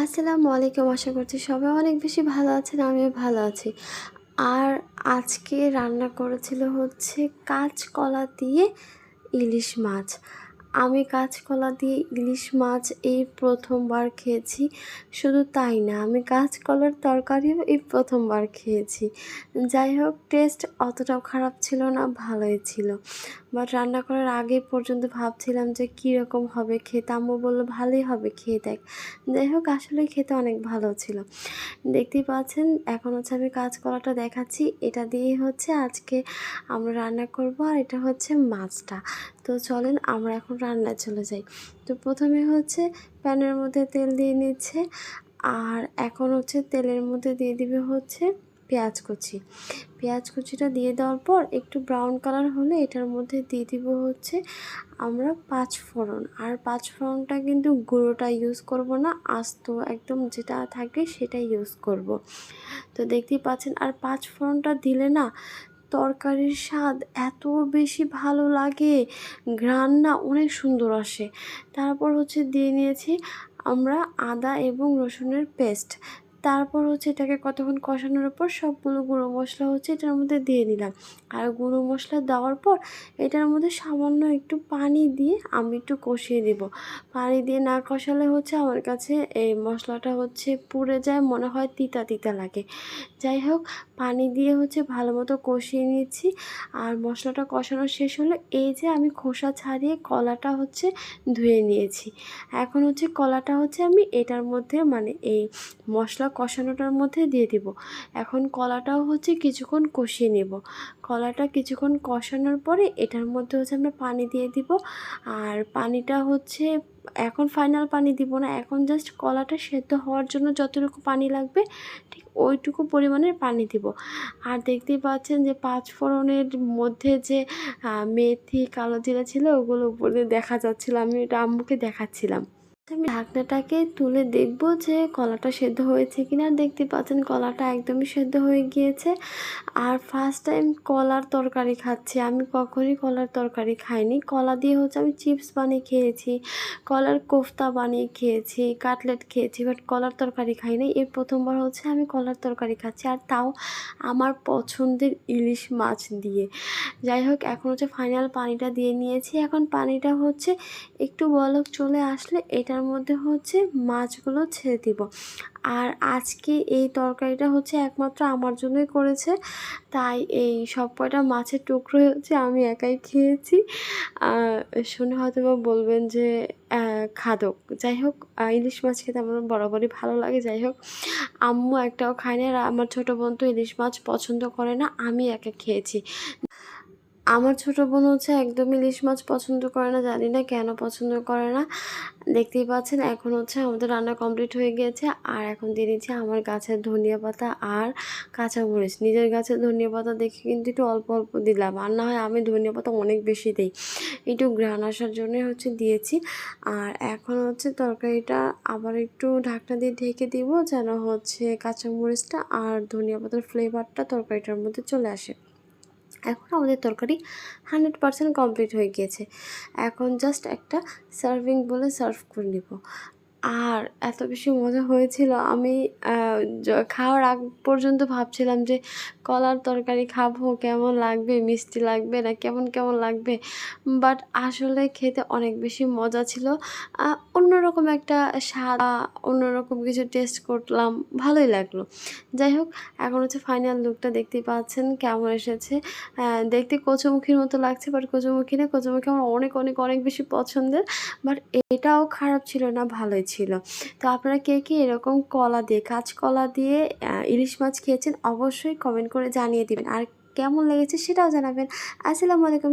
আসসালামু আলাইকুম, আশা করছি সবাই অনেক বেশি ভালো আছেন, আমিও ভালো আছি। আর আজকে রান্না করেছিল হচ্ছে কাঁচকলা দিয়ে ইলিশ মাছ। আমি কাঁচকলা দিয়ে ইলিশ মাছ এই প্রথমবার খেয়েছি, শুধু তাই না, আমি কাঁচকলার তরকারিও এই প্রথমবার খেয়েছি। যাই হোক টেস্ট অতটাও খারাপ ছিল না, ভালোই ছিল। বাট রান্না করার আগে পর্যন্ত ভাবছিলাম যে কীরকম হবে, খেতে আম্মু বলল, ভালোই হবে, খেয়ে দেখ। যাই হোক আসলে খেতে অনেক ভালো ছিল। দেখতেই পাচ্ছেন, এখন হচ্ছে আমি কাঁচকলাটা দেখাচ্ছি। এটা দিয়ে হচ্ছে আজকে আমরা রান্না করব আর এটা হচ্ছে মাছটা। তো চলেন, আমরা এখন রান্নায় চলে যাই। তো প্রথমে হচ্ছে প্যানের মধ্যে তেল দিয়ে নিচ্ছে, আর এখন হচ্ছে তেলের মধ্যে দিয়ে দিবে হচ্ছে পেঁয়াজ কুচি। পেঁয়াজ কুচিটা দিয়ে দেওয়ার পর একটু ব্রাউন কালার হলে এটার মধ্যে দিয়ে দিব হচ্ছে আমরা পাঁচ ফোড়ন। আর পাঁচ ফোড়নটা কিন্তু গুঁড়োটা ইউজ করব না, আস্ত একদম যেটা থাকে সেটাই ইউজ করব। তো দেখতেই পাচ্ছেন, আর পাঁচ ফোড়নটা দিলে না তরকারির স্বাদ এত বেশি ভালো লাগে, ঘ্রাণ না অনেক সুন্দর আসে। তারপর হচ্ছে দিয়ে নিয়েছি আমরা আদা এবং রসুনের পেস্ট তারপর হচ্ছে এটাকে কতক্ষণ কষানোর পর সবগুলো গুঁড়ো মশলা হচ্ছে এটার মধ্যে দিয়ে দিলাম। আর গুঁড়ো মশলা দেওয়ার পর এটার মধ্যে সামান্য একটু পানি দিয়ে আমি একটু কষিয়ে দিব। পানি দিয়ে না কষালে হচ্ছে আমার কাছে এই মশলাটা হচ্ছে পুড়ে যায়, মনে হয় তিতা তিতা লাগে। যাই হোক, পানি দিয়ে হচ্ছে ভালো মতো কষিয়ে নিচ্ছি। আর মশলাটা কষানো শেষ হলে এই যে আমি খোসা ছাড়িয়ে কলাটা হচ্ছে ধুয়ে নিয়েছি। এখন হচ্ছে কলাটা হচ্ছে আমি এটার মধ্যে মানে এই মশলা কষানোটার মধ্যে দিয়ে দিব। এখন কলাটাও হচ্ছে কিছুক্ষণ কষিয়ে নেব। কলাটা কিছুক্ষণ কষানোর পরে এটার মধ্যে হচ্ছে আমরা পানি দিয়ে দিব। আর পানিটা হচ্ছে, এখন ফাইনাল পানি দিব না, এখন জাস্ট কলাটা সেদ্ধ হওয়ার জন্য যতটুকু পানি লাগবে, ঠিক ওইটুকু পরিমাণের পানি দিব। আর দেখতেই পাচ্ছেন যে পাঁচ ফোড়নের মধ্যে যে মেথি, কালো জিরা ছিল ওগুলো উপরে দেখা যাচ্ছিল, আমি এটা আম্মুকে দেখাচ্ছিলাম। আমি ঢাকনাটাকে তুলে দেখব যে কলাটা সেদ্ধ হয়েছে কিনা। দেখতে পাচ্ছেন কলাটা একদমই সেদ্ধ হয়ে গিয়েছে। আর ফার্স্ট টাইম কলার তরকারি খাচ্ছি। আমি কখনই কলার তরকারি খাইনি। কলা দিয়ে হচ্ছে আমি চিপস বানিয়ে খেয়েছি, কলার কোফতা বানিয়ে খেয়েছি কাটলেট খেয়েছি বাট কলার তরকারি খাইনি। এর প্রথমবার হচ্ছে আমি কলার তরকারি খাচ্ছি, আর তাও আমার পছন্দের ইলিশ মাছ দিয়ে। যাই হোক, এখন হচ্ছে ফাইনাল পানিটা দিয়ে নিয়েছি। এখন পানিটা হচ্ছে একটু বলক চলে আসলে এটার মধ্যে হচ্ছে মাছগুলো ছেড়ে দিব। আর আজকে এই তরকারিটা হচ্ছে একমাত্র আমার জন্যই করেছে। তাই এই সব কয়টা মাছের টুকরো হচ্ছে আমি একাই খেয়েছি। শুনে হয়তো বা বলবেন যে খাদক। যাই হোক ইলিশ মাছ খেতে আমার বরাবরই ভালো লাগে। যাই হোক, আম্মু একটাও খায় না আর আমার ছোটো বোন তো ইলিশ মাছ পছন্দ করে না, আমি একা খেয়েছি। আমার ছোটো বোন হচ্ছে একদমই ইলিশ মাছ পছন্দ করে না, জানি না কেন পছন্দ করে না। দেখতেই পাচ্ছেন, এখন হচ্ছে আমাদের রান্না কমপ্লিট হয়ে গিয়েছে আর এখন দিয়ে দিচ্ছি আমার গাছের ধনিয়া পাতা আর কাঁচামরিচ নিজের গাছের ধনিয়া পাতা দেখে কিন্তু একটু অল্প অল্প দিলাম। আর না হয় আমি ধনিয়া পাতা অনেক বেশি দিই। একটু ঘ্রাণ আসার জন্য হচ্ছে দিয়েছি। আর এখন হচ্ছে তরকারিটা আবার একটু ঢাকনা দিয়ে ঢেকে দিব যেন হচ্ছে কাঁচামরিচটা আর ধনিয়া পাতার ফ্লেভারটা তরকারিটার মধ্যে চলে আসে। এখন আমাদের তরকারি হান্ড্রেড পারসেন্ট কমপ্লিট হয়ে গিয়েছে। এখন জাস্ট একটা সার্ভিং বলে সার্ভ করে নিব। আর এত বেশি মজা হয়েছিল। আমি খাওয়ার আগ পর্যন্ত ভাবছিলাম যে কলার তরকারি খাব, কেমন লাগবে, মিষ্টি লাগবে না, কেমন কেমন লাগবে? বাট আসলে খেতে অনেক বেশি মজা ছিল। অন্যরকম একটা স্বাদ অন্যরকম কিছু টেস্ট করলাম, ভালোই লাগল। যাই হোক, এখন হচ্ছে ফাইনাল লুকটা দেখতেই পাচ্ছেন কেমন এসেছে। দেখতে কচুমুখির মতো লাগছে বাট কচুমুখি না, কচুমুখি আমার অনেক অনেক অনেক বেশি পছন্দের। বাট এটাও খারাপ ছিল না, ভালোই ছিল। তো আপনারা কে কে এরকম কলা দিয়ে কাঁচকলা দিয়ে ইলিশ মাছ খেয়েছেন অবশ্যই কমেন্ট করে জানিয়ে দিবেন। আর কেমন লেগেছে সেটাও জানাবেন। আসসালামু আলাইকুম।